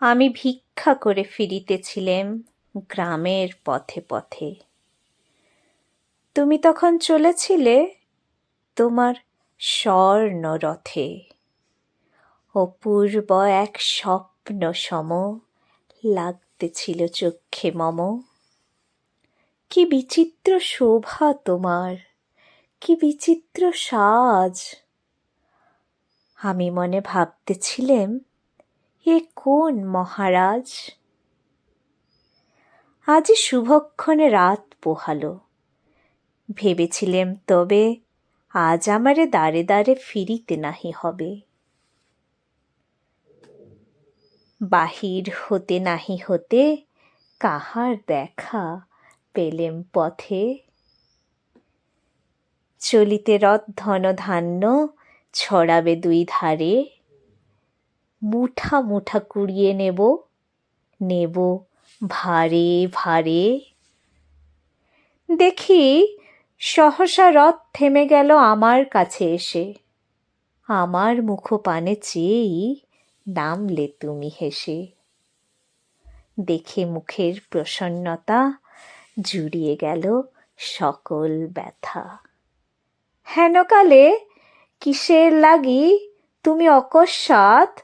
আমি ভিক্ষা করে ফিরিতেছিলেম গ্রামের পথে পথে। তুমি তখন চলেছিলে তোমার স্বর্ণ রথে অপূর্ব এক স্বপ্ন সম লাগতেছিল চক্ষে মম। কি বিচিত্র শোভা তোমার, কি বিচিত্র সাজ। আমি মনে ভাবতেছিলেম এ কোন মহারাজ? আজই শুভক্ষণে রাত পোহালো। ভেবেছিলেম তবে আজ আমারে দাঁড়ে দাঁড়ে ফিরিতে নাহি হবে। বাহির হতে নাহি হতে কাহার দেখা পেলেম পথে। চলিতে রথ ধন ধান্য ছড়াবে দুই ধারে। মুঠা মুঠা কুড়িয়ে নেব। নেব। ভারে ভারে। দেখি, সহসা রথ থেমে গেল আমার কাছে এসে। আমার মুখপানে চেয়েই নামলে তুমি হেসে। দেখে মুখের প্রসন্নতা জুড়িয়ে গেল সকল ব্যথা। হেনকালে কিসের লাগি তুমি অকস্মাৎ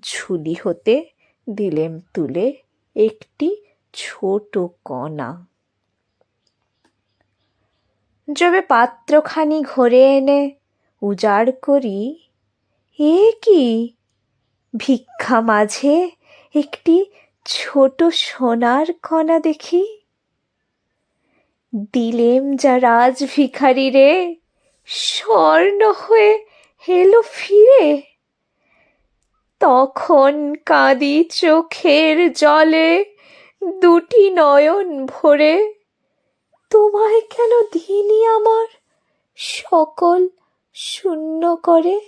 ঝুলি হতে দিলেম তুলে একটি ছোট কণা। যবে পাত্রখানি ঘরে এনে উজাড় করি, এ কি? ভিক্ষা মাঝে একটি ছোট সোনার কণা দেখি। দিলেম যা রাজ ভিখারি রে, স্বর্ণ হয়ে হেলো ফিরে। তখন কাঁদি চোখের জলে দুটি নয়ন ভরে। তোমায় কেন দিনই আমার? সকল শূন্য করে।